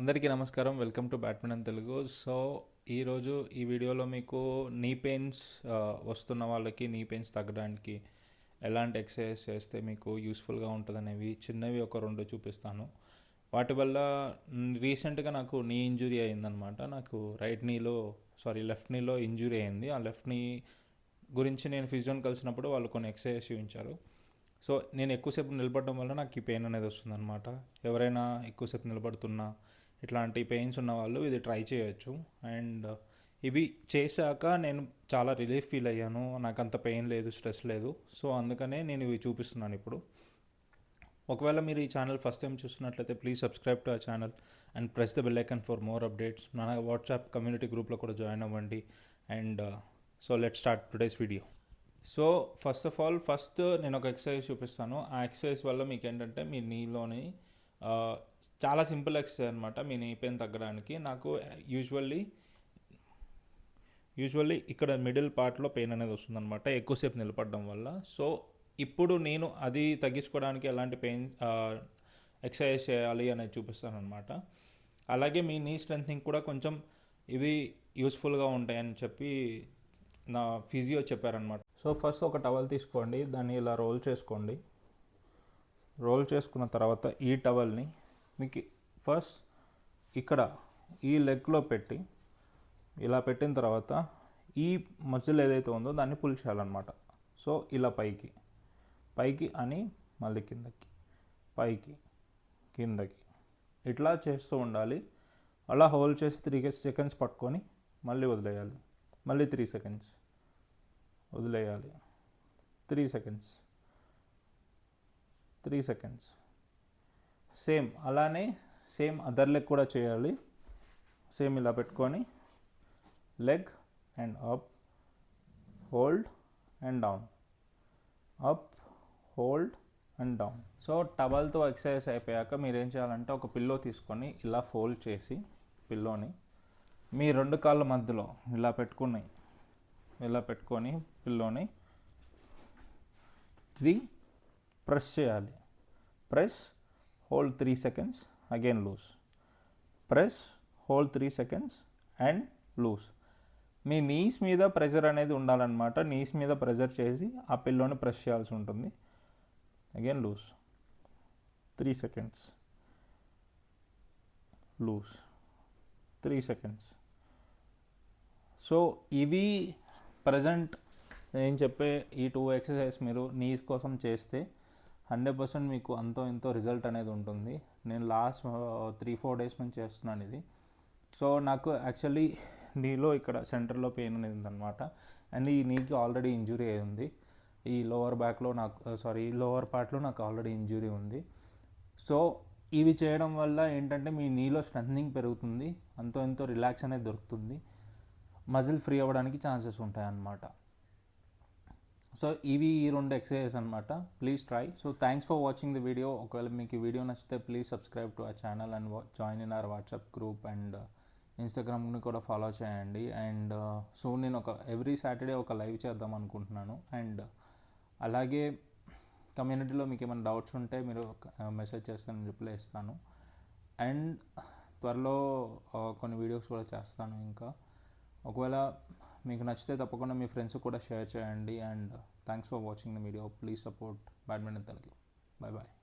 అందరికీ నమస్కారం. Welcome to badminton Telugu so ఈరోజు ఈ వీడియోలో మీకు నీ పెయిన్స్ వస్తున్న వాళ్ళకి నీ పెయిన్స్ తగ్గడానికి ఎలాంటి ఎక్సర్సైజ్ చేస్తే మీకు యూస్ఫుల్గా ఉంటుందనేవి చిన్నవి ఒక రెండు చూపిస్తాను. వాటి వల్ల రీసెంట్గా నాకు నీ ఇంజురీ అయిందనమాట నాకు రైట్ నీలో సారీ లెఫ్ట్ నీలో ఇంజురీ అయింది. ఆ లెఫ్ట్ నీ గురించి నేను ఫిజియోని కలిసినప్పుడు వాళ్ళు కొన్ని ఎక్సర్సైజ్ చూపించారు. సో నేను ఎక్కువసేపు నిలబడడం వల్ల నాకు ఈ పెయిన్ అనేది వస్తుందన్నమాట. ఎవరైనా ఎక్కువసేపు నిలబడుతున్నా ఇట్లాంటి పెయిన్స్ ఉన్న వాళ్ళు ఇది ట్రై చేయొచ్చు. అండ్ ఇవి చేశాక నేను చాలా రిలీఫ్ ఫీల్ అయ్యాను. నాకు అంత పెయిన్ లేదు స్ట్రెస్ లేదు. సో అందుకనే నేను ఇవి చూపిస్తున్నాను ఇప్పుడు. ఒకవేళ మీరు ఈ ఛానల్ ఫస్ట్ టైం చూస్తున్నట్లయితే ప్లీజ్ సబ్స్క్రైబ్ టు ఆ channel and press the bell icon for more updates. మన వాట్సాప్ కమ్యూనిటీ గ్రూప్లో కూడా జాయిన్ అవ్వండి. And so let start today's video. So first of all first నేను ఒక ఎక్సర్సైజ్ చూపిస్తాను. ఆ ఎక్సర్సైజ్ వల్ల మీకు ఏంటంటే మీ నీలోని చాలా సింపుల్ ఎక్సర్సైజ్ అనమాట మీ నీ పెయిన్ తగ్గడానికి. నాకు యూజువల్లీ యూజువల్లీ ఇక్కడ మిడిల్ పార్ట్లో పెయిన్ అనేది వస్తుందన్నమాట. ఎక్కువసేపు నిలబడడం వల్ల. సో ఇప్పుడు నేను అది తగ్గించుకోవడానికి ఎలాంటి పెయిన్ ఎక్సర్సైజ్ చేయాలి అనేది చూపిస్తాను అనమాట అలాగే మీ నీ స్ట్రెంగ్త్నింగ్ కూడా కొంచెం ఇవి యూస్ఫుల్గా ఉంటాయని చెప్పి నా ఫిజియో చెప్పారనమాట సో ఫస్ట్ ఒక టవల్ తీసుకోండి దాన్ని ఇలా రోల్ చేసుకోండి. రోల్ చేసుకున్న తర్వాత ఈ టవల్ని మీకు ఫస్ట్ ఇక్కడ ఈ లెగ్లో పెట్టి ఇలా పెట్టిన తర్వాత ఈ మజిల్ ఏదైతే ఉందో దాన్ని పుల్ చేయాలన్నమాట. సో ఇలా పైకి పైకి అని మళ్ళీ కిందకి పైకి కిందకి. ఇట్లా చేస్తూ ఉండాలి. అలా హోల్డ్ చేసి త్రీ సెకండ్స్ పట్టుకొని మళ్ళీ వదిలేయాలి. మళ్ళీ త్రీ సెకండ్స్. వదిలేయాలి. Three seconds. Three seconds. Same అలానే సేమ్ అదర్ లెగ్ కూడా చేయాలి. సేమ్ ఇలా పెట్టుకొని. Leg and up hold and down. Up hold and down. So టవల్తో exercise అయిపోయాక మీరు ఏం చేయాలంటే ఒక పిల్లో తీసుకొని ఇలా ఫోల్డ్ చేసి పిల్లోని మీ రెండు కాళ్ళ మధ్యలో ఇలా పెట్టుకున్నాయి ఇలా పెట్టుకొని పిల్లోని ఇది ప్రెస్ చేయాలి. Press hold three seconds again loose. Press hold three seconds and loose. Me knees మీద ప్రెషర్ అనేది ఉండాలన్నమాట. నీస్ మీద ప్రెషర్ చేసి ఆ పిల్లోని ప్రెస్ చేయాల్సి ఉంటుంది. Again loose. Three seconds. Loose. Three seconds. So ఇవి ప్రజెంట్ నేను చెప్పే ఈ టూ ఎక్సర్సైజ్ మీరు నీస్ కోసం చేస్తే హండ్రెడ్ పర్సెంట్ మీకు అంతో ఎంతో రిజల్ట్ అనేది ఉంటుంది. నేను లాస్ట్ త్రీ ఫోర్ డేస్ నుంచి చేస్తున్నాను ఇది. సో నాకు యాక్చువల్లీ నీలో ఇక్కడ సెంటర్లో పెయిన్ అనేది ఉందన్నమాట. అండ్ ఈ నీకి ఆల్రెడీ ఇంజురీ అయి ఉంది. ఈ లోవర్ బ్యాక్లో నాకు సారీ లోవర్ పార్ట్లో నాకు ఆల్రెడీ ఇంజురీ ఉంది. సో ఇవి చేయడం వల్ల ఏంటంటే మీ నీలో స్ట్రెంథనింగ్ పెరుగుతుంది. అంతో ఎంతో రిలాక్స్ అనేది దొరుకుతుంది. మజిల్ ఫ్రీ అవ్వడానికి ఛాన్సెస్ ఉంటాయి అన్నమాట సో ఇవి ఈ రెండు ఎక్సర్సైజెస్ అనమాట please try. So thanks for watching the video. ఒకవేళ మీకు ఈ వీడియో నచ్చితే ప్లీజ్ సబ్స్క్రైబ్ టు ఆ channel and join in our WhatsApp group and ఇన్స్టాగ్రామ్ని కూడా ఫాలో చేయండి. అండ్ uh, సో నేను ఒక ఎవ్రీ సాటర్డే ఒక లైవ్ చేద్దాం అనుకుంటున్నాను. అండ్ అలాగే కమ్యూనిటీలో మీకు ఏమైనా డౌట్స్ ఉంటే మీరు uh, మెసేజ్ చేస్తాను రిప్లై ఇస్తాను. అండ్ త్వరలో uh, కొన్ని వీడియోస్ కూడా చేస్తాను ఇంకా. ఒకవేళ మీకు నచ్చితే తప్పకుండా మీ ఫ్రెండ్స్ కూడా షేర్ చేయండి and thanks for watching the video please support badminton Telugu bye bye